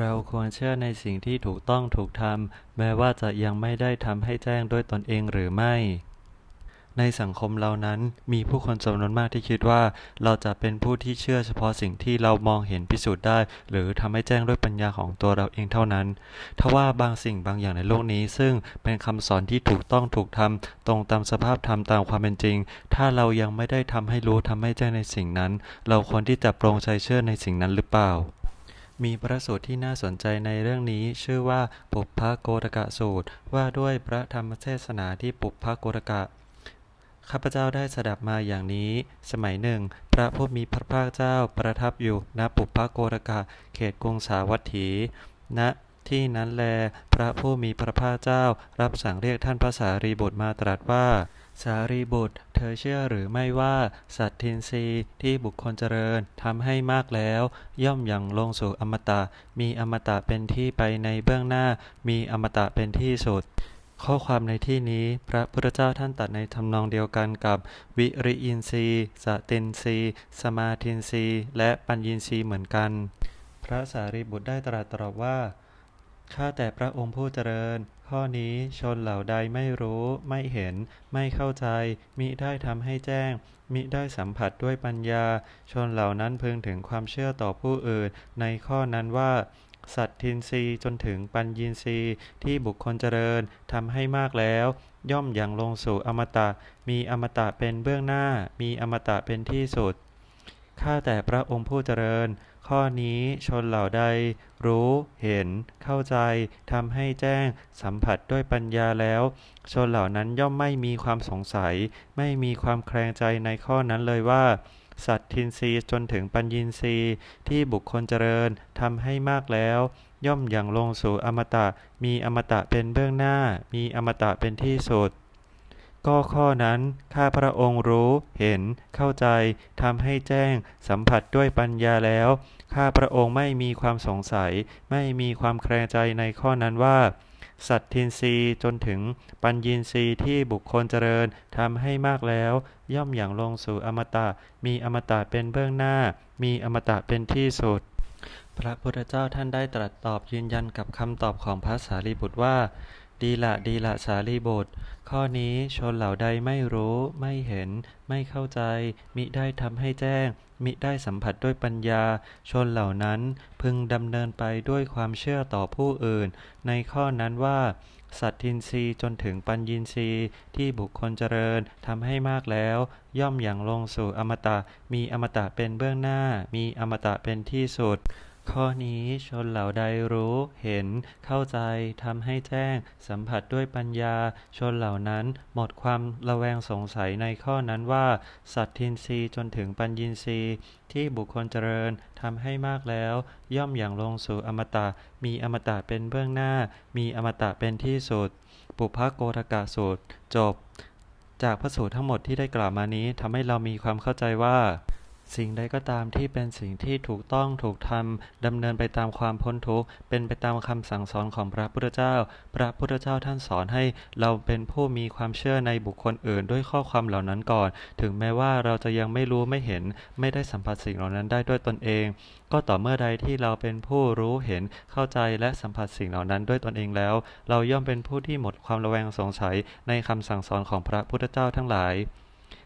เราควรเชื่อในสิ่งที่ถูกต้องถูกทำแม้ว่าจะยังไม่ได้ทำให้แจ้งด้วยตนเองหรือไม่ ในสังคมเรานั้นมีผู้คนจำนวนมากที่คิดว่า เราจะเป็นผู้ที่เชื่อเฉพาะสิ่งที่เรามองเห็นพิสูจน์ได้ หรือทำให้แจ้งด้วยปัญญาของตัวเราเองเท่านั้นทว่าบางสิ่งบางอย่างในโลกนี้ ซึ่งเป็นคำสอนที่ถูกต้องถูกทำตรงตามสภาพธรรมตามความเป็นจริง ถ้าเรายังไม่ได้ทำให้รู้ทำให้แจ้งในสิ่งนั้น เราควรที่จะปรงใจเชื่อในสิ่งนั้นหรือเปล่า มีพระสูตรที่น่าสนใจในเรื่องนี้ ชื่อว่าปุพพโกรกะสูตร ว่าด้วยพระธรรมเทศนาที่ปุพพโกรกะ ข้าพเจ้าได้สดับมาอย่างนี้ สมัยหนึ่ง พระผู้มีพระภาคเจ้าประทับอยู่ณปุพพโกรกะ เขตกรุงสาวัตถีณที่นั้นแล พระผู้มีพระภาคเจ้ารับสั่งเรียกท่านพระสารีบุตรมาตรัสว่า สารีบุตร เธอเชื่อหรือไม่ว่า สัตทินรีที่บุคคลเจริญทำให้มากแล้ว ย่อมอยังลงสู่อมตะ มีอมตะเป็นที่ไปในเบื้องหน้า มีอมตะเป็นที่สุด ข้อความในที่นี้ พระพุทธเจ้าท่านตัดในทำนองเดียวกันกับ วิริยินทรีสตินทรีสมาธินทรีและปัญญินทรีเหมือนกัน พระสารีบุตรได้ตรัสตอบว่า ข้าแต่พระองค์ผู้เจริญ ข้อนี้ชนเหล่าใดไม่รู้ ไม่เห็น ไม่เข้าใจ มิได้ทำให้แจ้ง มิได้สัมผัสด้วยปัญญา ชนเหล่านั้นพึงถึงความเชื่อต่อผู้อื่น ในข้อนั้นว่า สัตทินรีจนถึงปัญญีนีที่บุคคลเจริญทำให้มากแล้ว ย่อมอยังลงสู่อมตะ มีอมตะเป็นเบื้องหน้า มีอมตะเป็นที่สุด ข้าแต่พระองค์ผู้เจริญ ข้อนี้ชนเหล่าใด รู้เห็น เข้าใจทำให้แจ้ง สัมผัสด้วยปัญญาแล้ว ชนเหล่านั้นย่อมไม่มีความสงสัย ไม่มีความแคลงใจในข้อนั้นเลยว่า สัตทินรีจนถึงปัญญีนีที่บุคคลเจริญทำให้มากแล้ว ย่อมอยังลงสู่อมตะ มีอมตะเป็นเบื้องหน้า มีอมตะเป็นที่สุด ก็ข้อนั้นข้าพระองค์รู้เห็นเข้าใจทำให้แจ้งสัมผัสด้วยปัญญาแล้วข้าพระองค์ไม่มีความสงสัย ไม่มีความแคลงใจในข้อนั้นว่า สัตทินรีจนถึงปัญญีนีที่บุคคลเจริญทำให้มากแล้ว ย่อมอย่างลงสู่อมตะ มีอมตะเป็นเบื้องหน้า มีอมตะเป็นที่สุด พระพุทธเจ้าท่านได้ตรัสตอบยืนยันกับคำตอบของพระสารีบุตรว่า ดีละดีละสารีบุตรข้อนี้ชนเหล่าใดไม่รู้ ไม่เห็น ไม่เข้าใจ มิได้ทำให้แจ้ง มิได้สัมผัสด้วยปัญญา ชนเหล่านั้นพึงดำเนินไปด้วยความเชื่อต่อผู้อื่น ในข้อนั้นว่า สัตทินรีจนถึงปัญญีนีที่บุคคลเจริญทำให้มากแล้ว ย่อมอย่างลงสู่อมตะ มีอมตะเป็นเบื้องหน้า มีอมตะเป็นที่สุด ข้อนี้ชนเหล่าใดรู้เห็นเข้าใจทำให้แจ้ง สัมผัสด้วยปัญญา ชนเหล่านั้นหมดความระแวงสงสัยในข้อนั้นว่า สัตทินรีจนถึงปัญญีนีที่บุคคลเจริญทำให้มากแล้ว ย่อมอย่างลงสู่อมตะ มีอมตะเป็นเบื้องหน้า มีอมตะเป็นที่สุด ปุพพโกรกะสูตร จบ จากพระสูตรทั้งหมดที่ได้กล่าวมานี้ทำให้เรามีความเข้าใจว่า สิ่งใดก็ตามที่เป็นสิ่งที่ถูกต้องถูกทำดำเนินไปตามความพ้นทุกข์เป็นไปตามคำสั่งสอนของพระพุทธเจ้า พระพุทธเจ้าท่านสอนให้เราเป็นผู้มีความเชื่อในบุคคลอื่น ด้วยข้อความเหล่านั้นก่อน ถึงแม้ว่าเราจะยังไม่รู้ไม่เห็น ไม่ได้สัมผัสสิ่งเหล่านั้นได้ด้วยตนเอง ก็ต่อเมื่อใดที่เราเป็นผู้รู้เห็นเข้าใจและสัมผัสสิ่งเหล่านั้นด้วยตนเองแล้ว เราย่อมเป็นผู้ที่หมดความระแวงสงสัยในคำสั่งสอนของพระพุทธเจ้าทั้งหลาย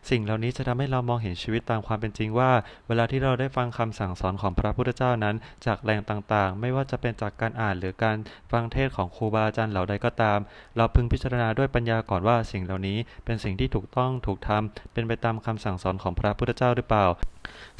สิ่งเหล่านี้จะทำให้เรามองเห็นชีวิตตามความเป็นจริงว่า เวลาที่เราได้ฟังคำสั่งสอนของพระพุทธเจ้านั้น จากแหล่งต่างๆ ไม่ว่าจะเป็นจากการอ่านหรือการฟังเทศของครูบาอาจารย์เหล่าใดก็ตาม เราพึงพิจารณาด้วยปัญญาก่อนว่าสิ่งเหล่านี้เป็นสิ่งที่ถูกต้องถูกทำเป็นไปตามคำสั่งสอนของพระพุทธเจ้าหรือเปล่า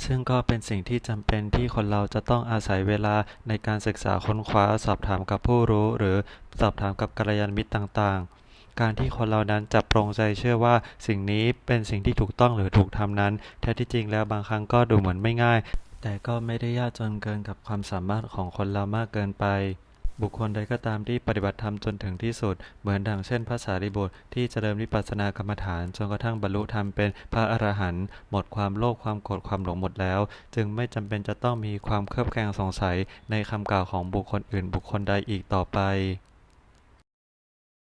ซึ่งก็เป็นสิ่งที่จำเป็นที่คนเราจะต้องอาศัยเวลาในการศึกษาค้นคว้าสอบถามกับผู้รู้ หรือสอบถามกับกัลยาณมิตรต่างๆ การที่คนเรานั้นจะปรงใจเชื่อว่าสิ่งนี้เป็นสิ่งที่ถูกต้องหรือถูกทำนั้น แท้ที่จริงแล้วบางครั้งก็ดูเหมือนไม่ง่าย แต่ก็ไม่ได้ยากจนเกินกับความสามารถของคนเรามากเกินไปบุคคลใดก็ตามที่ปฏิบัติธรรมจนถึงที่สุด เหมือนดังเช่นพระสารีบุตรที่เจริญวิปัสสนากรรมฐานจนกระทั่งบรรลุธรรมเป็นพระอรหันต์หมดความโลภความโกรธความหลงหมดแล้ว จึงไม่จำเป็นจะต้องมีความเครือบแคลงสงสัยในคำกล่าวของบุคคลอื่นบุคคลใดอีกต่อไป